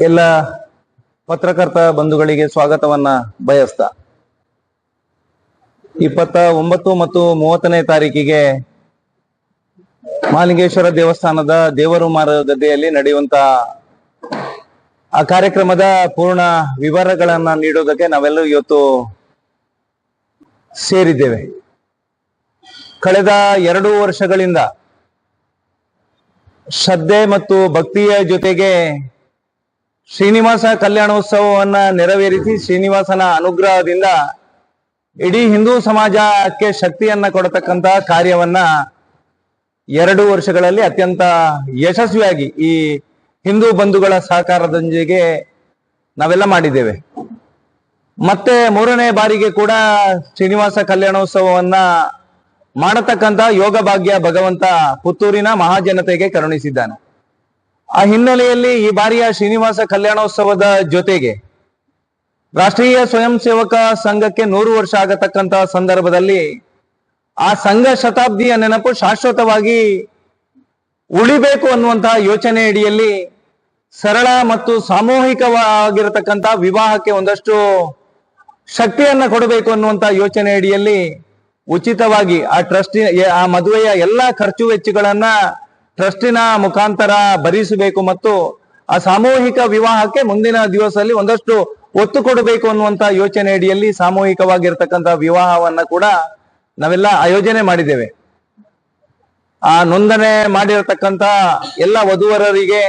ಎಲ್ಲ ಪತ್ರಕರ್ತ ಬಂಧುಗಳಿಗೆ ಸ್ವಾಗತವನ್ನ ಬಯಸ್ತ. ಇಪ್ಪತ್ತ ಒಂಬತ್ತು ಮತ್ತು ಮೂವತ್ತನೇ ತಾರೀಕಿಗೆ ಮಾಲಿಂಗೇಶ್ವರ ದೇವಸ್ಥಾನದ ದೇವರು ಮಾರ ಗದ್ದೆಯಲ್ಲಿ ನಡೆಯುವಂತ ಆ ಕಾರ್ಯಕ್ರಮದ ಪೂರ್ಣ ವಿವರಗಳನ್ನ ನೀಡೋದಕ್ಕೆ ನಾವೆಲ್ಲರೂ ಇವತ್ತು ಸೇರಿದ್ದೇವೆ. ಕಳೆದ ಎರಡು ವರ್ಷಗಳಿಂದ ಶ್ರದ್ಧೆ ಮತ್ತು ಭಕ್ತಿಯ ಜೊತೆಗೆ ಶ್ರೀನಿವಾಸ ಕಲ್ಯಾಣೋತ್ಸವವನ್ನ ನೆರವೇರಿಸಿ ಶ್ರೀನಿವಾಸನ ಅನುಗ್ರಹದಿಂದ ಇಡೀ ಹಿಂದೂ ಸಮಾಜಕ್ಕೆ ಶಕ್ತಿಯನ್ನ ಕೊಡತಕ್ಕಂತ ಕಾರ್ಯವನ್ನ ಎರಡು ವರ್ಷಗಳಲ್ಲಿ ಅತ್ಯಂತ ಯಶಸ್ವಿಯಾಗಿ ಈ ಹಿಂದೂ ಬಂಧುಗಳ ಸಹಕಾರದೊಂದಿಗೆ ನಾವೆಲ್ಲ ಮಾಡಿದ್ದೇವೆ. ಮತ್ತೆ ಮೂರನೇ ಬಾರಿಗೆ ಕೂಡ ಶ್ರೀನಿವಾಸ ಕಲ್ಯಾಣೋತ್ಸವವನ್ನ ಮಾಡತಕ್ಕಂತ ಯೋಗ ಭಾಗ್ಯ ಭಗವಂತ ಪುತ್ತೂರಿನ ಮಹಾಜನತೆಗೆ ಕರುಣಿಸಿದ್ದಾನೆ. ಆ ಹಿನ್ನೆಲೆಯಲ್ಲಿ ಈ ಬಾರಿಯ ಶ್ರೀನಿವಾಸ ಕಲ್ಯಾಣೋತ್ಸವದ ಜೊತೆಗೆ ರಾಷ್ಟ್ರೀಯ ಸ್ವಯಂ ಸೇವಕ ಸಂಘಕ್ಕೆ ನೂರು ವರ್ಷ ಆಗತಕ್ಕಂತಹ ಸಂದರ್ಭದಲ್ಲಿ ಆ ಸಂಘ ಶತಾಬ್ದಿಯ ನೆನಪು ಶಾಶ್ವತವಾಗಿ ಉಳಿಬೇಕು ಅನ್ನುವಂತಹ ಯೋಚನೆ ಅಡಿಯಲ್ಲಿ ಸರಳ ಮತ್ತು ಸಾಮೂಹಿಕವಾಗಿರತಕ್ಕಂತ ವಿವಾಹಕ್ಕೆ ಒಂದಷ್ಟು ಶಕ್ತಿಯನ್ನ ಕೊಡಬೇಕು ಅನ್ನುವಂತ ಯೋಚನೆ ಅಡಿಯಲ್ಲಿ ಉಚಿತವಾಗಿ ಆ ಟ್ರಸ್ಟಿ, ಆ ಮದುವೆಯ ಎಲ್ಲಾ ಖರ್ಚು ವೆಚ್ಚಗಳನ್ನ ಟ್ರಸ್ಟಿನ ಮುಖಾಂತರ ಭರಿಸಬೇಕು ಮತ್ತು ಆ ಸಾಮೂಹಿಕ ವಿವಾಹಕ್ಕೆ ಮುಂದಿನ ದಿವಸದಲ್ಲಿ ಒಂದಷ್ಟು ಒತ್ತು ಕೊಡಬೇಕು ಅನ್ನುವಂತ ಯೋಚನೆ ಅಡಿಯಲ್ಲಿ ಸಾಮೂಹಿಕವಾಗಿರ್ತಕ್ಕಂಥ ವಿವಾಹವನ್ನ ಕೂಡ ನಾವೆಲ್ಲ ಆಯೋಜನೆ ಮಾಡಿದ್ದೇವೆ. ಆ ನೋಂದಣಿ ಮಾಡಿರತಕ್ಕಂತ ಎಲ್ಲ ವಧುವರರಿಗೆ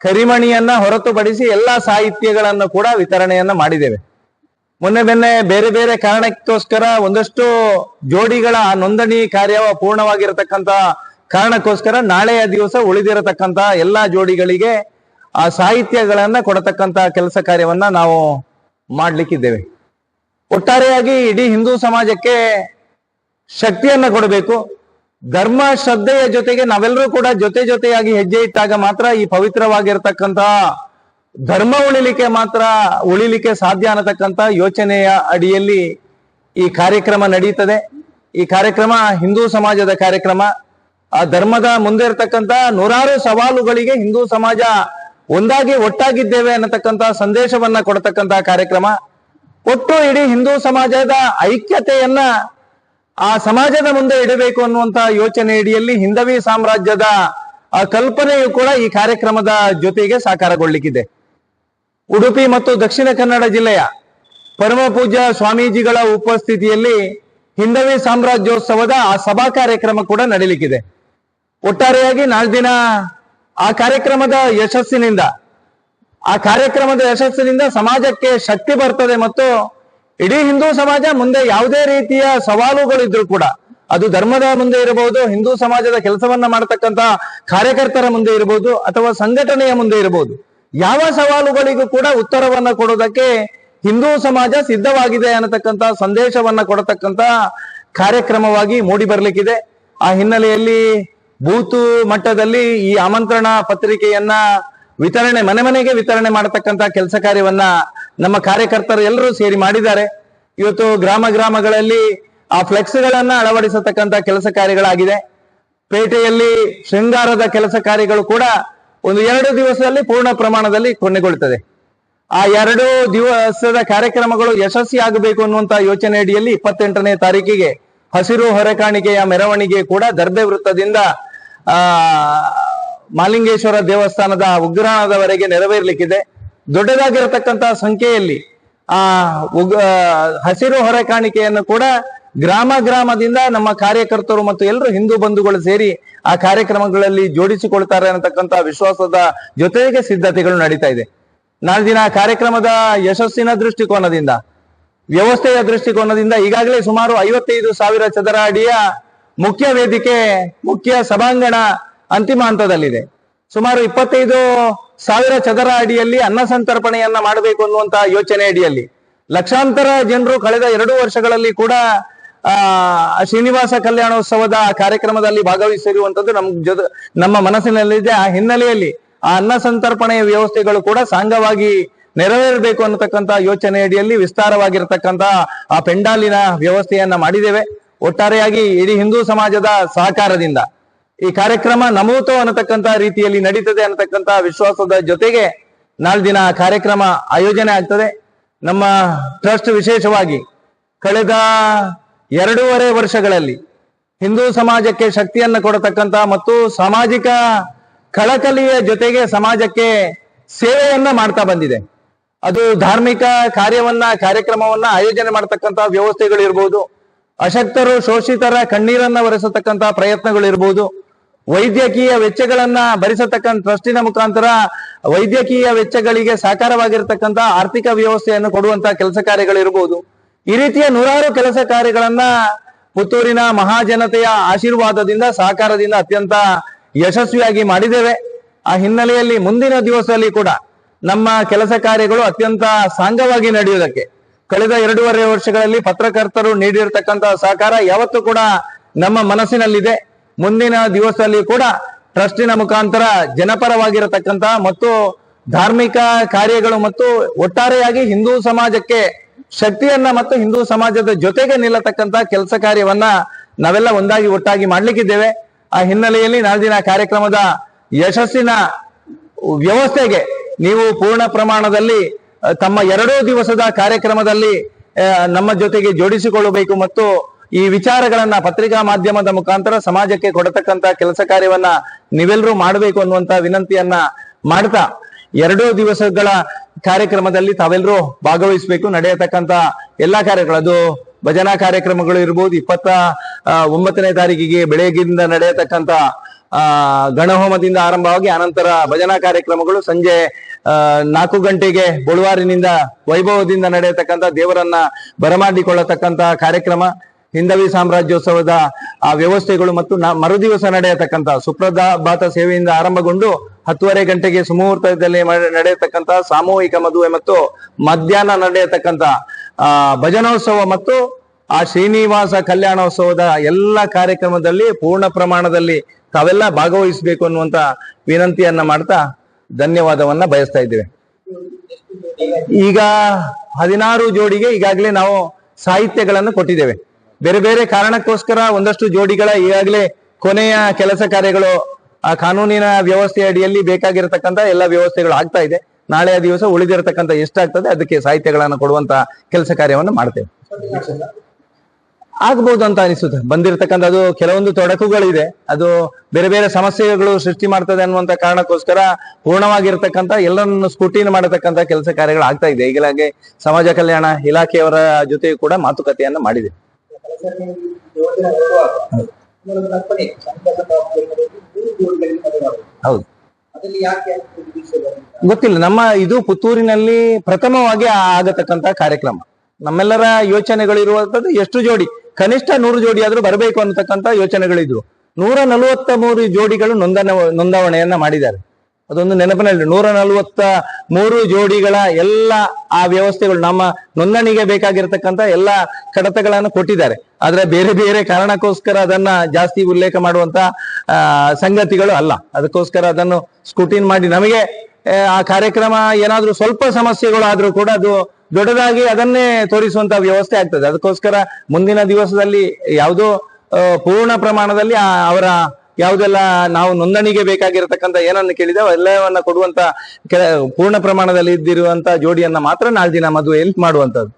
ಕರಿಮಣಿಯನ್ನ ಹೊರತುಪಡಿಸಿ ಎಲ್ಲಾ ಸಾಹಿತ್ಯಗಳನ್ನು ಕೂಡ ವಿತರಣೆಯನ್ನ ಮಾಡಿದ್ದೇವೆ. ಮೊನ್ನೆ ಬೆನ್ನೆ ಬೇರೆ ಬೇರೆ ಕಾರಣಕ್ಕೋಸ್ಕರ ಒಂದಷ್ಟು ಜೋಡಿಗಳ ನೋಂದಣಿ ಕಾರ್ಯ ಪೂರ್ಣವಾಗಿರತಕ್ಕಂತ ಕಾರಣಕ್ಕೋಸ್ಕರ ನಾಳೆಯ ದಿವಸ ಉಳಿದಿರತಕ್ಕಂತಹ ಎಲ್ಲಾ ಜೋಡಿಗಳಿಗೆ ಆ ಸಾಹಿತ್ಯಗಳನ್ನ ಕೊಡತಕ್ಕಂತಹ ಕೆಲಸ ಕಾರ್ಯವನ್ನ ನಾವು ಮಾಡ್ಲಿಕ್ಕಿದ್ದೇವೆ. ಒಟ್ಟಾರೆಯಾಗಿ ಇಡೀ ಹಿಂದೂ ಸಮಾಜಕ್ಕೆ ಶಕ್ತಿಯನ್ನ ಕೊಡಬೇಕು. ಧರ್ಮ ಶ್ರದ್ಧೆಯ ಜೊತೆಗೆ ನಾವೆಲ್ಲರೂ ಕೂಡ ಜೊತೆ ಜೊತೆಯಾಗಿ ಹೆಜ್ಜೆ ಇಟ್ಟಾಗ ಮಾತ್ರ ಈ ಪವಿತ್ರವಾಗಿರ್ತಕ್ಕಂತ ಧರ್ಮ ಉಳಿಲಿಕ್ಕೆ ಮಾತ್ರ ಉಳಿಲಿಕ್ಕೆ ಸಾಧ್ಯ ಅನ್ನತಕ್ಕಂತ ಯೋಚನೆಯ ಅಡಿಯಲ್ಲಿ ಈ ಕಾರ್ಯಕ್ರಮ ನಡೆಯುತ್ತದೆ ಈ ಕಾರ್ಯಕ್ರಮ ಹಿಂದೂ ಸಮಾಜದ ಕಾರ್ಯಕ್ರಮ. ಆ ಧರ್ಮದ ಮುಂದೆ ಇರತಕ್ಕಂತ ನೂರಾರು ಸವಾಲುಗಳಿಗೆ ಹಿಂದೂ ಸಮಾಜ ಒಂದಾಗಿ ಒಟ್ಟಾಗಿದ್ದೇವೆ ಅನ್ನತಕ್ಕಂತ ಸಂದೇಶವನ್ನ ಕೊಡತಕ್ಕಂತ ಕಾರ್ಯಕ್ರಮ. ಒಟ್ಟು ಇಡೀ ಹಿಂದೂ ಸಮಾಜದ ಐಕ್ಯತೆಯನ್ನ ಆ ಸಮಾಜದ ಮುಂದೆ ಇಡಬೇಕು ಅನ್ನುವಂತ ಯೋಚನೆ ಅಡಿಯಲ್ಲಿ ಹಿಂದವಿ ಸಾಮ್ರಾಜ್ಯದ, ಆ ಕಲ್ಪನೆಯು ಕೂಡ ಈ ಕಾರ್ಯಕ್ರಮದ ಜೊತೆಗೆ ಸಾಕಾರಗೊಳ್ಳಿಕ್ಕಿದೆ. ಉಡುಪಿ ಮತ್ತು ದಕ್ಷಿಣ ಕನ್ನಡ ಜಿಲ್ಲೆಯ ಪರಮ ಪೂಜ್ಯ ಸ್ವಾಮೀಜಿಗಳ ಉಪಸ್ಥಿತಿಯಲ್ಲಿ ಹಿಂದವಿ ಸಾಮ್ರಾಜ್ಯೋತ್ಸವದ ಆ ಸಭಾ ಕಾರ್ಯಕ್ರಮ ಕೂಡ ನಡೀಲಿಕ್ಕಿದೆ. ಒಟ್ಟಾರೆಯಾಗಿ ನಾಲ್ದಿನ ಆ ಕಾರ್ಯಕ್ರಮದ ಯಶಸ್ಸಿನಿಂದ, ಆ ಕಾರ್ಯಕ್ರಮದ ಯಶಸ್ಸಿನಿಂದ ಸಮಾಜಕ್ಕೆ ಶಕ್ತಿ ಬರ್ತದೆ ಮತ್ತು ಇಡೀ ಹಿಂದೂ ಸಮಾಜ ಮುಂದೆ ಯಾವುದೇ ರೀತಿಯ ಸವಾಲುಗಳಿದ್ರು ಕೂಡ, ಅದು ಧರ್ಮದ ಮುಂದೆ ಇರಬಹುದು, ಹಿಂದೂ ಸಮಾಜದ ಕೆಲಸವನ್ನ ಮಾಡತಕ್ಕಂತ ಕಾರ್ಯಕರ್ತರ ಮುಂದೆ ಇರಬಹುದು ಅಥವಾ ಸಂಘಟನೆಯ ಮುಂದೆ ಇರಬಹುದು, ಯಾವ ಸವಾಲುಗಳಿಗೂ ಕೂಡ ಉತ್ತರವನ್ನ ಕೊಡೋದಕ್ಕೆ ಹಿಂದೂ ಸಮಾಜ ಸಿದ್ಧವಾಗಿದೆ ಅನ್ನತಕ್ಕಂತ ಸಂದೇಶವನ್ನ ಕೊಡತಕ್ಕಂತ ಕಾರ್ಯಕ್ರಮವಾಗಿ ಮೂಡಿ ಬರ್ಲಿಕ್ಕಿದೆ ಆ ಹಿನ್ನೆಲೆಯಲ್ಲಿ ಬೂತು ಮಟ್ಟದಲ್ಲಿ ಈ ಆಮಂತ್ರಣ ಪತ್ರಿಕೆಯನ್ನ ವಿತರಣೆ, ಮನೆ ಮನೆಗೆ ವಿತರಣೆ ಮಾಡತಕ್ಕಂತ ಕೆಲಸ ಕಾರ್ಯವನ್ನ ನಮ್ಮ ಕಾರ್ಯಕರ್ತರು ಎಲ್ಲರೂ ಸೇರಿ ಮಾಡಿದ್ದಾರೆ. ಇವತ್ತು ಗ್ರಾಮ ಗ್ರಾಮಗಳಲ್ಲಿ ಆ ಫ್ಲೆಕ್ಸ್ ಗಳನ್ನ ಅಳವಡಿಸತಕ್ಕಂತ ಕೆಲಸ ಕಾರ್ಯಗಳಾಗಿದೆ. ಪೇಟೆಯಲ್ಲಿ ಶೃಂಗಾರದ ಕೆಲಸ ಕಾರ್ಯಗಳು ಕೂಡ ಒಂದು ಎರಡು ದಿವಸದಲ್ಲಿ ಪೂರ್ಣ ಪ್ರಮಾಣದಲ್ಲಿ ಕೊನೆಗೊಳ್ಳುತ್ತದೆ. ಆ ಎರಡು ದಿವಸದ ಕಾರ್ಯಕ್ರಮಗಳು ಯಶಸ್ವಿ ಆಗಬೇಕು ಅನ್ನುವಂತ ಯೋಚನೆ ಅಡಿಯಲ್ಲಿ ಇಪ್ಪತ್ತೆಂಟನೇ ತಾರೀಕಿಗೆ ಹಸಿರು ಹೊರೆಕಾಣಿಕೆಯ ಮೆರವಣಿಗೆ ಕೂಡ ದರ್ಬೆ ವೃತ್ತದಿಂದ ಆ, ಮಾಲಿಂಗೇಶ್ವರ ದೇವಸ್ಥಾನದ ಉಗ್ರಾಣದವರೆಗೆ ನೆರವೇರ್ಲಿಕ್ಕಿದೆ. ದೊಡ್ಡದಾಗಿರತಕ್ಕಂತಹ ಸಂಖ್ಯೆಯಲ್ಲಿ ಆ, ಉಗ್ ಹಸಿರು ಹೊರೆ ಕಾಣಿಕೆಯನ್ನು ಕೂಡ ಗ್ರಾಮ ಗ್ರಾಮದಿಂದ ನಮ್ಮ ಕಾರ್ಯಕರ್ತರು ಮತ್ತು ಎಲ್ಲರೂ ಹಿಂದೂ ಬಂಧುಗಳು ಸೇರಿ ಆ ಕಾರ್ಯಕ್ರಮಗಳಲ್ಲಿ ಜೋಡಿಸಿಕೊಳ್ತಾರೆ ಅನ್ನತಕ್ಕಂತಹ ವಿಶ್ವಾಸದ ಜೊತೆಗೆ ಸಿದ್ಧತೆಗಳು ನಡೀತಾ ಇದೆ. ನಾಳೆ ದಿನ ಕಾರ್ಯಕ್ರಮದ ಯಶಸ್ಸಿನ ದೃಷ್ಟಿಕೋನದಿಂದ, ವ್ಯವಸ್ಥೆಯ ದೃಷ್ಟಿಕೋನದಿಂದ ಈಗಾಗಲೇ ಸುಮಾರು ಐವತ್ತೈದು ಸಾವಿರ ಚದರ ಅಡಿಯ ಮುಖ್ಯ ವೇದಿಕೆ, ಮುಖ್ಯ ಸಭಾಂಗಣ ಅಂತಿಮ ಹಂತದಲ್ಲಿದೆ. ಸುಮಾರು ಇಪ್ಪತ್ತೈದು ಸಾವಿರ ಚದರ ಅಡಿಯಲ್ಲಿ ಅನ್ನ ಸಂತರ್ಪಣೆಯನ್ನ ಮಾಡಬೇಕು ಅನ್ನುವಂತಹ ಯೋಚನೆ ಅಡಿಯಲ್ಲಿ. ಲಕ್ಷಾಂತರ ಜನರು ಕಳೆದ ಎರಡು ವರ್ಷಗಳಲ್ಲಿ ಕೂಡ, ಆ, ಶ್ರೀನಿವಾಸ ಕಲ್ಯಾಣೋತ್ಸವದ ಕಾರ್ಯಕ್ರಮದಲ್ಲಿ ಭಾಗವಹಿಸಿರುವಂತದ್ದು ನಮ್ ಜೊತೆ, ನಮ್ಮ ಮನಸ್ಸಿನಲ್ಲಿದೆ. ಆ ಹಿನ್ನೆಲೆಯಲ್ಲಿ ಆ ಅನ್ನ ಸಂತರ್ಪಣೆಯ ವ್ಯವಸ್ಥೆಗಳು ಕೂಡ ಸಾಂಗವಾಗಿ ನೆರವೇರಬೇಕು ಅನ್ನತಕ್ಕಂತ ಯೋಚನೆ ಅಡಿಯಲ್ಲಿ ವಿಸ್ತಾರವಾಗಿರತಕ್ಕಂತ ಆ ಪೆಂಡಾಲಿನ ವ್ಯವಸ್ಥೆಯನ್ನ ಮಾಡಿದ್ದೇವೆ. ಒಟ್ಟಾರೆಯಾಗಿ ಇಡೀ ಹಿಂದೂ ಸಮಾಜದ ಸಹಕಾರದಿಂದ ಈ ಕಾರ್ಯಕ್ರಮ ನಮೂತು ಅನ್ನತಕ್ಕಂತ ರೀತಿಯಲ್ಲಿ ನಡೀತದೆ ಅನ್ನತಕ್ಕಂತ ವಿಶ್ವಾಸದ ಜೊತೆಗೆ ನಾಲ್ಕು ದಿನ ಕಾರ್ಯಕ್ರಮ ಆಯೋಜನೆ ಆಗ್ತದೆ. ನಮ್ಮ ಟ್ರಸ್ಟ್ ವಿಶೇಷವಾಗಿ ಕಳೆದ ಎರಡೂವರೆ ವರ್ಷಗಳಲ್ಲಿ ಹಿಂದೂ ಸಮಾಜಕ್ಕೆ ಶಕ್ತಿಯನ್ನು ಕೊಡತಕ್ಕಂತ ಮತ್ತು ಸಾಮಾಜಿಕ ಕಳಕಲಿಯ ಜೊತೆಗೆ ಸಮಾಜಕ್ಕೆ ಸೇವೆಯನ್ನ ಮಾಡ್ತಾ ಬಂದಿದೆ. ಅದು ಧಾರ್ಮಿಕ ಕಾರ್ಯವನ್ನ, ಕಾರ್ಯಕ್ರಮವನ್ನ ಆಯೋಜನೆ ಮಾಡತಕ್ಕಂತ ವ್ಯವಸ್ಥೆಗಳು ಇರ್ಬೋದು. ಅಶಕ್ತರು ಶೋಷಿತರ ಕಣ್ಣೀರನ್ನ ಒರೆಸತಕ್ಕಂತಹ ಪ್ರಯತ್ನಗಳು ಇರಬಹುದು ವೈದ್ಯಕೀಯ ವೆಚ್ಚಗಳನ್ನ ಭರಿಸತಕ್ಕಂಥ ಟ್ರಸ್ಟಿನ ಮುಖಾಂತರ ವೈದ್ಯಕೀಯ ವೆಚ್ಚಗಳಿಗೆ ಸಾಕಾರವಾಗಿರತಕ್ಕಂಥ ಆರ್ಥಿಕ ವ್ಯವಸ್ಥೆಯನ್ನು ಕೊಡುವಂತಹ ಕೆಲಸ ಕಾರ್ಯಗಳಿರ್ಬೋದು. ಈ ರೀತಿಯ ನೂರಾರು ಕೆಲಸ ಕಾರ್ಯಗಳನ್ನ ಪುತ್ತೂರಿನ ಮಹಾಜನತೆಯ ಆಶೀರ್ವಾದದಿಂದ, ಸಹಕಾರದಿಂದ ಅತ್ಯಂತ ಯಶಸ್ವಿಯಾಗಿ ಮಾಡಿದ್ದೇವೆ. ಆ ಹಿನ್ನೆಲೆಯಲ್ಲಿ ಮುಂದಿನ ದಿವಸದಲ್ಲಿ ಕೂಡ ನಮ್ಮ ಕೆಲಸ ಕಾರ್ಯಗಳು ಅತ್ಯಂತ ಸಾಂಗವಾಗಿ ನಡೆಯುವುದಕ್ಕೆ ಕಳೆದ ಎರಡೂವರೆ ವರ್ಷಗಳಲ್ಲಿ ಪತ್ರಕರ್ತರು ನೀಡಿರತಕ್ಕಂತಹ ಸಹಕಾರ ಯಾವತ್ತೂ ಕೂಡ ನಮ್ಮ ಮನಸ್ಸಿನಲ್ಲಿದೆ. ಮುಂದಿನ ದಿವಸದಲ್ಲಿ ಕೂಡ ಟ್ರಸ್ಟಿನ ಮುಖಾಂತರ ಜನಪರವಾಗಿರತಕ್ಕಂತಹ ಮತ್ತು ಧಾರ್ಮಿಕ ಕಾರ್ಯಗಳು ಮತ್ತು ಒಟ್ಟಾರೆಯಾಗಿ ಹಿಂದೂ ಸಮಾಜಕ್ಕೆ ಶಕ್ತಿಯನ್ನ ಮತ್ತು ಹಿಂದೂ ಸಮಾಜದ ಜೊತೆಗೆ ನಿಲ್ಲತಕ್ಕಂತ ಕೆಲಸ ಕಾರ್ಯವನ್ನ ನಾವೆಲ್ಲ ಒಂದಾಗಿ ಒಟ್ಟಾಗಿ ಮಾಡ್ಲಿಕ್ಕಿದ್ದೇವೆ. ಆ ಹಿನ್ನೆಲೆಯಲ್ಲಿ ನಾಳಿನ ಕಾರ್ಯಕ್ರಮದ ಯಶಸ್ಸಿನ ವ್ಯವಸ್ಥೆಗೆ ನೀವು ಪೂರ್ಣ ಪ್ರಮಾಣದಲ್ಲಿ ತಮ್ಮ ಎರಡೂ ದಿವಸದ ಕಾರ್ಯಕ್ರಮದಲ್ಲಿ ನಮ್ಮ ಜೊತೆಗೆ ಜೋಡಿಸಿಕೊಳ್ಳಬೇಕು ಮತ್ತು ಈ ವಿಚಾರಗಳನ್ನ ಪತ್ರಿಕಾ ಮಾಧ್ಯಮದ ಮುಖಾಂತರ ಸಮಾಜಕ್ಕೆ ಕೊಡತಕ್ಕಂತ ಕೆಲಸ ಕಾರ್ಯವನ್ನ ನೀವೆಲ್ಲರೂ ಮಾಡಬೇಕು ಅನ್ನುವಂತ ವಿನಂತಿಯನ್ನ ಮಾಡ್ತಾ, ಎರಡೂ ದಿವಸಗಳ ಕಾರ್ಯಕ್ರಮದಲ್ಲಿ ತಾವೆಲ್ಲರೂ ಭಾಗವಹಿಸಬೇಕು. ನಡೆಯತಕ್ಕಂತ ಎಲ್ಲಾ ಕಾರ್ಯಗಳು, ಅದು ಭಜನಾ ಕಾರ್ಯಕ್ರಮಗಳು ಇರ್ಬೋದು, ಇಪ್ಪತ್ತ ಒಂಬತ್ತನೇ ತಾರೀಕಿಗೆ ಬೆಳಗಿನಿಂದ ನಡೆಯತಕ್ಕಂತ ಆ, ಗಣಹೋಮದಿಂದ ಆರಂಭವಾಗಿ ಅನಂತರ ಭಜನಾ ಕಾರ್ಯಕ್ರಮಗಳು ಸಂಜೆ ನಾಲ್ಕು ಗಂಟೆಗೆ ಬಳುವಾರಿನಿಂದ ವೈಭವದಿಂದ ನಡೆಯತಕ್ಕಂತ ದೇವರನ್ನ ಬರಮಾಡಿಕೊಳ್ಳತಕ್ಕಂತ ಕಾರ್ಯಕ್ರಮ, ಹಿಂದವಿ ಸಾಮ್ರಾಜ್ಯೋತ್ಸವದ ಆ ವ್ಯವಸ್ಥೆಗಳು ಮತ್ತು ಮರುದಿವಸ ನಡೆಯತಕ್ಕಂತ ಸುಪ್ರಭಾತ ಸೇವೆಯಿಂದ ಆರಂಭಗೊಂಡು ಹತ್ತುವರೆ ಗಂಟೆಗೆ ಸುಮುಹೂರ್ತದಲ್ಲಿ ನಡೆಯತಕ್ಕಂಥ ಸಾಮೂಹಿಕ ಮದುವೆ ಮತ್ತು ಮಧ್ಯಾಹ್ನ ನಡೆಯತಕ್ಕಂತ ಆ, ಭಜನೋತ್ಸವ ಮತ್ತು ಆ ಶ್ರೀನಿವಾಸ ಕಲ್ಯಾಣೋತ್ಸವದ ಎಲ್ಲ ಕಾರ್ಯಕ್ರಮದಲ್ಲಿ ಪೂರ್ಣ ಪ್ರಮಾಣದಲ್ಲಿ ತಾವೆಲ್ಲ ಭಾಗವಹಿಸಬೇಕು ಅನ್ನುವಂತ ವಿನಂತಿಯನ್ನ ಮಾಡ್ತಾ ಧನ್ಯವಾದವನ್ನ ಬಯಸ್ತಾ ಇದ್ದೇವೆ. ಈಗ ಹದಿನಾರು ಜೋಡಿಗೆ ಈಗಾಗಲೇ ನಾವು ಸಾಹಿತ್ಯಗಳನ್ನು ಕೊಟ್ಟಿದ್ದೇವೆ. ಬೇರೆ ಬೇರೆ ಕಾರಣಕ್ಕೋಸ್ಕರ ಒಂದಷ್ಟು ಜೋಡಿಗಳ ಈಗಾಗಲೇ ಕೊನೆಯ ಕೆಲಸ ಕಾರ್ಯಗಳು, ಆ ಕಾನೂನಿನ ವ್ಯವಸ್ಥೆ ಅಡಿಯಲ್ಲಿ ಬೇಕಾಗಿರತಕ್ಕಂತ ಎಲ್ಲ ವ್ಯವಸ್ಥೆಗಳು ಆಗ್ತಾ ಇದೆ. ನಾಳೆಯ ದಿವಸ ಉಳಿದಿರತಕ್ಕಂತ ಎಷ್ಟಾಗ್ತದೆ ಅದಕ್ಕೆ ಸಾಹಿತ್ಯಗಳನ್ನು ಕೊಡುವಂತ ಕೆಲಸ ಕಾರ್ಯವನ್ನು ಮಾಡ್ತೇವೆ. ಆಗ್ಬಹುದು ಅಂತ ಅನಿಸುತ್ತೆ. ಬಂದಿರತಕ್ಕಂಥ ಅದು ಕೆಲವೊಂದು ತೊಡಕುಗಳಿದೆ. ಅದು ಬೇರೆ ಬೇರೆ ಸಮಸ್ಯೆಗಳು ಸೃಷ್ಟಿ ಮಾಡ್ತದೆ ಅನ್ನುವಂತ ಕಾರಣಕ್ಕೋಸ್ಕರ ಪೂರ್ಣವಾಗಿರ್ತಕ್ಕಂಥ ಎಲ್ಲರನ್ನು ಸ್ಕೂಟಿನ ಮಾಡತಕ್ಕಂತ ಕೆಲಸ ಕಾರ್ಯಗಳು ಆಗ್ತಾ ಇದೆ. ಈಗಲಾಗೆ ಸಮಾಜ ಕಲ್ಯಾಣ ಇಲಾಖೆಯವರ ಜೊತೆ ಕೂಡ ಮಾತುಕತೆಯನ್ನ ಮಾಡಿದೆ. ಹೌದು. ಗೊತ್ತಿಲ್ಲ. ನಮ್ಮ ಇದು ಪುತ್ತೂರಿನಲ್ಲಿ ಪ್ರಥಮವಾಗಿ ಆಗತಕ್ಕಂತ ಕಾರ್ಯಕ್ರಮ. ನಮ್ಮೆಲ್ಲರ ಯೋಚನೆಗಳು ಇರುವಂತದ್ದು ಎಷ್ಟು ಜೋಡಿ? ಕನಿಷ್ಠ ನೂರು ಜೋಡಿ ಆದರೂ ಬರಬೇಕು ಅನ್ನತಕ್ಕಂತ ಯೋಚನೆಗಳಿದ್ವು. ನೂರ ನಲವತ್ತ ಮೂರು ಜೋಡಿಗಳು ನೋಂದಣ, ನೋಂದಾವಣೆಯನ್ನ ಮಾಡಿದ್ದಾರೆ. ಅದೊಂದು ನೆನಪಿನಲ್ಲಿ, ನೂರ ನಲವತ್ತ ಮೂರು ಜೋಡಿಗಳ ಎಲ್ಲ ಆ ವ್ಯವಸ್ಥೆಗಳು ನಮ್ಮ ನೋಂದಣಿಗೆ ಬೇಕಾಗಿರ್ತಕ್ಕಂತ ಎಲ್ಲ ಕಡತಗಳನ್ನು ಕೊಟ್ಟಿದ್ದಾರೆ. ಆದ್ರೆ ಬೇರೆ ಬೇರೆ ಕಾರಣಕ್ಕೋಸ್ಕರ ಅದನ್ನ ಜಾಸ್ತಿ ಉಲ್ಲೇಖ ಮಾಡುವಂತ ಸಂಗತಿಗಳು ಅಲ್ಲ. ಅದಕ್ಕೋಸ್ಕರ ಅದನ್ನು ಸ್ಕೂಟಿನ್ ಮಾಡಿ ನಮಗೆ, ಆ ಕಾರ್ಯಕ್ರಮ ಏನಾದ್ರೂ ಸ್ವಲ್ಪ ಸಮಸ್ಯೆಗಳು ಆದ್ರೂ ಕೂಡ ಅದು ದೊಡ್ಡದಾಗಿ ಅದನ್ನೇ ತೋರಿಸುವಂತ ವ್ಯವಸ್ಥೆ ಆಗ್ತದೆ. ಅದಕ್ಕೋಸ್ಕರ ಮುಂದಿನ ದಿವಸದಲ್ಲಿ ಯಾವುದೋ ಪೂರ್ಣ ಪ್ರಮಾಣದಲ್ಲಿ ಅವರ ಯಾವುದೆಲ್ಲ ನಾವು ನೋಂದಣಿಗೆ ಬೇಕಾಗಿರತಕ್ಕಂತ ಏನನ್ನು ಕೇಳಿದೆ ಎಲ್ಲವನ್ನ ಕೊಡುವಂತ ಪೂರ್ಣ ಪ್ರಮಾಣದಲ್ಲಿ ಇದ್ದಿರುವಂತ ಜೋಡಿಯನ್ನ ಮಾತ್ರ ನಾಳೆ ದಿನ ಮದುವೆಯಲ್ಲಿ ಮಾಡುವಂತದ್ದು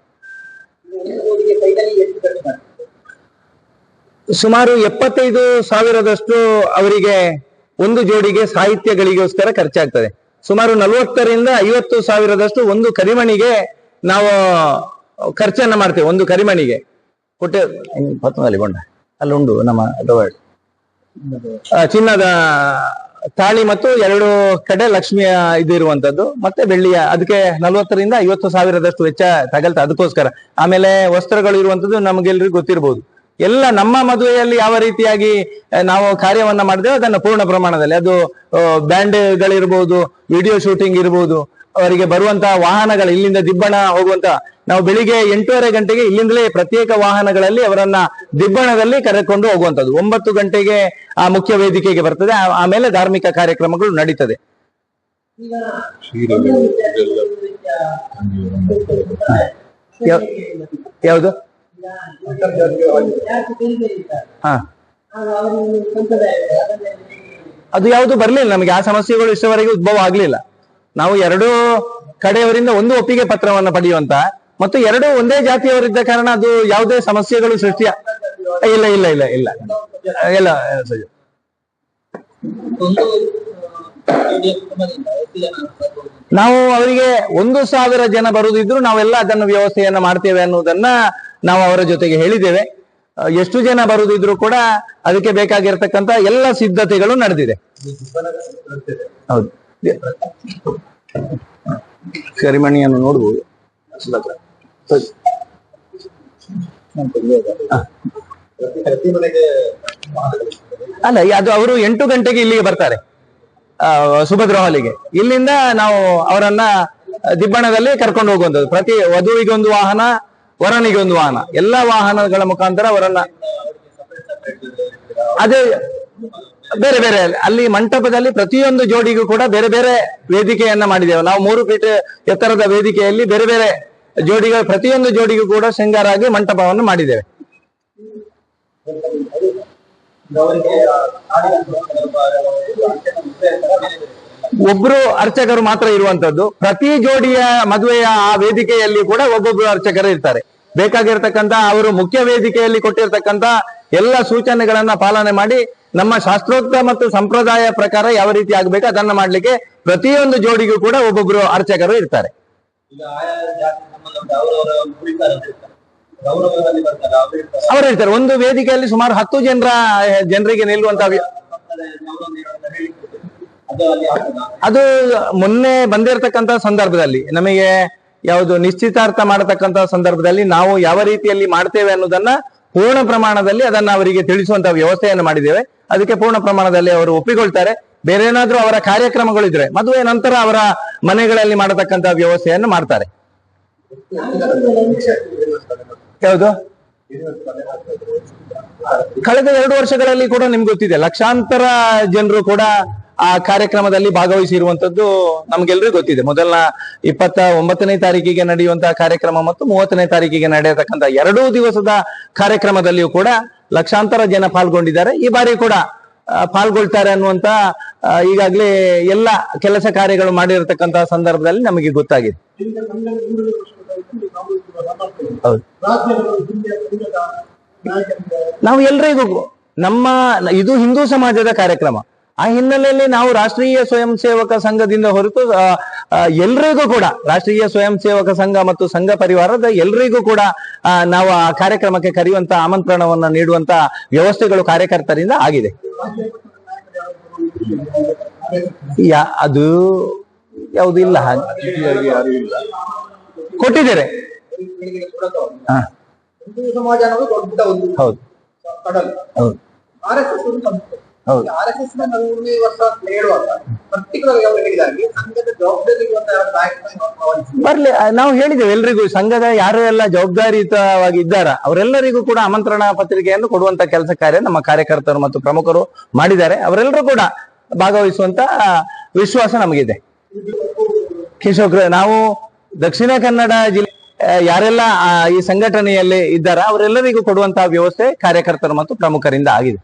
ಸುಮಾರು ಎಪ್ಪತ್ತೈದು ಸಾವಿರದಷ್ಟು ಅವರಿಗೆ ಒಂದು ಜೋಡಿಗೆ ಸಾಹಿತ್ಯಗಳಿಗೋಸ್ಕರ ಖರ್ಚಾಗ್ತದೆ. ಸುಮಾರು ನಲವತ್ತರಿಂದ ಐವತ್ತು ಸಾವಿರದಷ್ಟು ಒಂದು ಕರಿಮಣಿಗೆ ನಾವು ಖರ್ಚನ್ನ ಮಾಡ್ತೇವೆ ಒಂದು ಕರಿಮಣಿಗೆ ಕೊಟ್ಟೆ ಪತ್ಮದಲ್ಲಿ ಬಂಡ ಉಂಡು ನಮ್ಮ ಆ, ಚಿನ್ನದ ತಾಳಿ ಮತ್ತು ಎರಡು ಕಡೆ ಲಕ್ಷ್ಮಿಯ ಇದು ಇರುವಂತದ್ದು. ಮತ್ತೆ ಬೆಳ್ಳಿಯ ಅದಕ್ಕೆ ನಲವತ್ತರಿಂದ ಐವತ್ತು ಸಾವಿರದಷ್ಟು ವೆಚ್ಚ ತಗಲ್ತ ಅದಕ್ಕೋಸ್ಕರ. ಆಮೇಲೆ ವಸ್ತ್ರಗಳು ಇರುವಂತದ್ದು ನಮಗೆಲ್ರಿಗೂ ಗೊತ್ತಿರಬಹುದು ಎಲ್ಲ ನಮ್ಮ ಮದುವೆಯಲ್ಲಿ ಯಾವ ರೀತಿಯಾಗಿ ನಾವು ಕಾರ್ಯವನ್ನ ಮಾಡಿದೆವೋ ಅದನ್ನು ಪೂರ್ಣ ಪ್ರಮಾಣದಲ್ಲಿ. ಅದು ಬ್ಯಾಂಡ್ಗಳಿರ್ಬೋದು ವಿಡಿಯೋ ಶೂಟಿಂಗ್ ಇರ್ಬೋದು ಅವರಿಗೆ ಬರುವಂತಹ ವಾಹನಗಳು ಇಲ್ಲಿಂದ ದಿಬ್ಬಣ ಹೋಗುವಂತ ನಾವು ಬೆಳಿಗ್ಗೆ ಎಂಟೂವರೆ ಗಂಟೆಗೆ ಇಲ್ಲಿಂದಲೇ ಪ್ರತ್ಯೇಕ ವಾಹನಗಳಲ್ಲಿ ಅವರನ್ನ ದಿಬ್ಬಣದಲ್ಲಿ ಕರೆಕೊಂಡು ಹೋಗುವಂತದ್ದು ಒಂಬತ್ತು ಗಂಟೆಗೆ ಆ ಮುಖ್ಯ ವೇದಿಕೆಗೆ ಬರ್ತದೆ. ಆ- ಆಮೇಲೆ ಧಾರ್ಮಿಕ ಕಾರ್ಯಕ್ರಮಗಳು ನಡೀತದೆ. ಯಾವುದು? ಹಾ. ಅದು ಯಾವುದು ಬರ್ಲಿಲ್ಲ. ನಮಗೆ ಆ ಸಮಸ್ಯೆಗಳು ಇಷ್ಟವರೆಗೆ ಉದ್ಭವ ಆಗ್ಲಿಲ್ಲ. ನಾವು ಎರಡೂ ಕಡೆಯವರಿಂದ ಒಂದು ಒಪ್ಪಿಗೆ ಪತ್ರವನ್ನು ಪಡೆಯುವಂತ ಮತ್ತು ಎರಡು ಒಂದೇ ಜಾತಿಯವರಿದ್ದ ಕಾರಣ ಅದು ಯಾವುದೇ ಸಮಸ್ಯೆಗಳು ಸೃಷ್ಟಿಯ ಇಲ್ಲ ಇಲ್ಲ ಇಲ್ಲ ಇಲ್ಲ. ಇಲ್ಲ? ನಾವು ಅವರಿಗೆ ಒಂದು ಸಾವಿರ ಜನ ಬರುದಿದ್ರು ನಾವೆಲ್ಲ ಅದನ್ನು ವ್ಯವಸ್ಥೆಯನ್ನ ಮಾಡ್ತೇವೆ ಅನ್ನುವುದನ್ನ ನಾವು ಅವರ ಜೊತೆಗೆ ಹೇಳಿದ್ದೇವೆ. ಎಷ್ಟು ಜನ ಬರುದಿದ್ರು ಕೂಡ ಅದಕ್ಕೆ ಬೇಕಾಗಿರ್ತಕ್ಕಂತ ಎಲ್ಲ ಸಿದ್ಧತೆಗಳು ನಡೆದಿದೆ. ಹೌದು. ಕರಿಮಣಿಯನ್ನು ನೋಡ್ಬೋದು ಅಲ್ಲ ಅದು ಅವರು ಎಂಟು ಗಂಟೆಗೆ ಇಲ್ಲಿಗೆ ಬರ್ತಾರೆ. ಸುಭದ್ರ ಹಾಲಿಗೆ ಇಲ್ಲಿಂದ ನಾವು ಅವರನ್ನ ದಿಬ್ಬಣದಲ್ಲಿ ಕರ್ಕೊಂಡು ಹೋಗುವಂಥದ್ದು. ಪ್ರತಿ ವಧುವಿಗೆ ಒಂದು ವಾಹನ ವರನಿಗೆ ಒಂದು ವಾಹನ. ಎಲ್ಲಾ ವಾಹನಗಳ ಮುಖಾಂತರ ಅವರನ್ನ ಅದೇ ಬೇರೆ ಬೇರೆ, ಅಲ್ಲಿ ಮಂಟಪದಲ್ಲಿ ಪ್ರತಿಯೊಂದು ಜೋಡಿಗೂ ಕೂಡ ಬೇರೆ ಬೇರೆ ವೇದಿಕೆಯನ್ನ ಮಾಡಿದ್ದೇವೆ. ನಾವು ಮೂರು ಫೀಟ್ ಎತ್ತರದ ವೇದಿಕೆಯಲ್ಲಿ ಬೇರೆ ಬೇರೆ ಜೋಡಿಗಳು ಪ್ರತಿಯೊಂದು ಜೋಡಿಗೂ ಕೂಡ ಶೃಂಗಾರ ಆಗಿ ಮಂಟಪವನ್ನು ಮಾಡಿದ್ದೇವೆ. ಒಬ್ರು ಅರ್ಚಕರು ಮಾತ್ರ ಇರುವಂತದ್ದು. ಪ್ರತಿ ಜೋಡಿಯ ಮದುವೆಯ ಆ ವೇದಿಕೆಯಲ್ಲಿ ಕೂಡ ಒಬ್ಬೊಬ್ರು ಅರ್ಚಕರು ಇರ್ತಾರೆ. ಬೇಕಾಗಿರ್ತಕ್ಕಂತ ಅವರು ಮುಖ್ಯ ವೇದಿಕೆಯಲ್ಲಿ ಕೊಟ್ಟಿರ್ತಕ್ಕಂತ ಎಲ್ಲ ಸೂಚನೆಗಳನ್ನ ಪಾಲನೆ ಮಾಡಿ ನಮ್ಮ ಶಾಸ್ತ್ರೋಕ್ತ ಮತ್ತು ಸಂಪ್ರದಾಯ ಪ್ರಕಾರ ಯಾವ ರೀತಿ ಆಗ್ಬೇಕು ಅದನ್ನ ಮಾಡ್ಲಿಕ್ಕೆ ಪ್ರತಿಯೊಂದು ಜೋಡಿಗೂ ಕೂಡ ಒಬ್ಬೊಬ್ರು ಅರ್ಚಕರು ಇರ್ತಾರೆ. ಅವ್ರು ಇರ್ತಾರೆ. ಒಂದು ವೇದಿಕೆಯಲ್ಲಿ ಸುಮಾರು ಹತ್ತು ಜನರ ಜನರಿಗೆ ನಿಲ್ಲುವಂತ ಅದು ಮೊನ್ನೆ ಬಂದಿರತಕ್ಕಂತ ಸಂದರ್ಭದಲ್ಲಿ ನಮಗೆ ಯಾವುದು ನಿಶ್ಚಿತಾರ್ಥ ಮಾಡತಕ್ಕಂತ ಸಂದರ್ಭದಲ್ಲಿ ನಾವು ಯಾವ ರೀತಿಯಲ್ಲಿ ಮಾಡ್ತೇವೆ ಅನ್ನೋದನ್ನ ಪೂರ್ಣ ಪ್ರಮಾಣದಲ್ಲಿ ಅದನ್ನ ಅವರಿಗೆ ತಿಳಿಸುವಂತ ವ್ಯವಸ್ಥೆಯನ್ನು ಮಾಡಿದ್ದೇವೆ. ಅದಕ್ಕೆ ಪೂರ್ಣ ಪ್ರಮಾಣದಲ್ಲಿ ಅವರು ಒಪ್ಪಿಕೊಳ್ತಾರೆ. ಬೇರೆ ಏನಾದರೂ ಅವರ ಕಾರ್ಯಕ್ರಮಗಳಿದ್ರೆ ಮದುವೆ ನಂತರ ಅವರ ಮನೆಗಳಲ್ಲಿ ಮಾಡತಕ್ಕಂತಹ ವ್ಯವಸ್ಥೆಯನ್ನು ಮಾಡ್ತಾರೆ. ಯಾವುದು? ಕಳೆದ ಎರಡು ವರ್ಷಗಳಲ್ಲಿ ಕೂಡ ನಿಮ್ಗೆ ಗೊತ್ತಿದೆ, ಲಕ್ಷಾಂತರ ಜನರು ಕೂಡ ಆ ಕಾರ್ಯಕ್ರಮದಲ್ಲಿ ಭಾಗವಹಿಸಿರುವಂತದ್ದು ನಮ್ಗೆಲ್ರಿಗೂ ಗೊತ್ತಿದೆ. ಮೊದಲ ಇಪ್ಪತ್ತ ಒಂಬತ್ತನೇ ತಾರೀಕಿಗೆ ನಡೆಯುವಂತಹ ಕಾರ್ಯಕ್ರಮ ಮತ್ತು ಮೂವತ್ತನೇ ತಾರೀಕಿಗೆ ನಡೆಯತಕ್ಕಂತ ಎರಡೂ ದಿವಸದ ಕಾರ್ಯಕ್ರಮದಲ್ಲಿಯೂ ಕೂಡ ಲಕ್ಷಾಂತರ ಜನ ಪಾಲ್ಗೊಂಡಿದ್ದಾರೆ. ಈ ಬಾರಿ ಕೂಡ ಪಾಲ್ಗೊಳ್ತಾರೆ ಅನ್ನುವಂತ ಈಗಾಗಲೇ ಎಲ್ಲ ಕೆಲಸ ಕಾರ್ಯಗಳು ಮಾಡಿರತಕ್ಕಂತಹ ಸಂದರ್ಭದಲ್ಲಿ ನಮಗೆ ಗೊತ್ತಾಗಿದೆ. ನಾವು ಎಲ್ರಿಗೂ, ನಮ್ಮ, ಇದು ಹಿಂದೂ ಸಮಾಜದ ಕಾರ್ಯಕ್ರಮ. ಆ ಹಿನ್ನೆಲೆಯಲ್ಲಿ ನಾವು ರಾಷ್ಟ್ರೀಯ ಸ್ವಯಂ ಸೇವಕ ಸಂಘದಿಂದ ಹೊರತು ಎಲ್ರಿಗೂ ಕೂಡ ರಾಷ್ಟ್ರೀಯ ಸ್ವಯಂ ಸೇವಕ ಸಂಘ ಮತ್ತು ಸಂಘ ಪರಿವಾರದ ಎಲ್ರಿಗೂ ಕೂಡ ನಾವು ಆ ಕಾರ್ಯಕ್ರಮಕ್ಕೆ ಕರೆಯುವಂತ ಆಮಂತ್ರಣವನ್ನ ನೀಡುವಂತ ವ್ಯವಸ್ಥೆಗಳು ಕಾರ್ಯಕರ್ತರಿಂದ ಆಗಿದೆ. ಯಾ ಅದು ಯಾವುದು ಇಲ್ಲ ಹಾಗೆ ಕೊಟ್ಟಿದ್ದಾರೆ ಹಿಂದೂ ಹೌದು. ಆರ್ ಎಸ್ ಎಸ್ ಒಂದು ಸಂಸ್ಥೆ ಹೌದು. ಆರ್ ಎಸ್ ಎಸ್ನ ನೂರನೇ ವರ್ಷ ಅಂತ ಹೇಳುವಾಗ ಪರ್ಟಿಕ್ಯುಲರ್ ಸಂಘದ ಜವಾಬ್ದಾರಿ. ಬರ್ಲಿ ನಾವು ಹೇಳಿದ್ದೇವೆ ಎಲ್ರಿಗೂ ಸಂಘದ ಯಾರು ಎಲ್ಲ ಜವಾಬ್ದಾರಿಯುತವಾಗಿ ಇದ್ದಾರ ಅವರೆಲ್ಲರಿಗೂ ಕೂಡ ಆಮಂತ್ರಣ ಪತ್ರಿಕೆಯನ್ನು ಕೊಡುವಂತ ಕೆಲಸ ಕಾರ್ಯ ನಮ್ಮ ಕಾರ್ಯಕರ್ತರು ಮತ್ತು ಪ್ರಮುಖರು ಮಾಡಿದ್ದಾರೆ. ಅವರೆಲ್ಲರೂ ಕೂಡ ಭಾಗವಹಿಸುವಂತ ವಿಶ್ವಾಸ ನಮಗಿದೆ. ಕಿಶೋರ್ ನಾವು ದಕ್ಷಿಣ ಕನ್ನಡ ಜಿಲ್ಲೆ ಯಾರೆಲ್ಲ ಈ ಸಂಘಟನೆಯಲ್ಲಿ ಇದ್ದಾರ ಅವರೆಲ್ಲರಿಗೂ ಕೊಡುವಂತಹ ವ್ಯವಸ್ಥೆ ಕಾರ್ಯಕರ್ತರು ಮತ್ತು ಪ್ರಮುಖರಿಂದ ಆಗಿದೆ.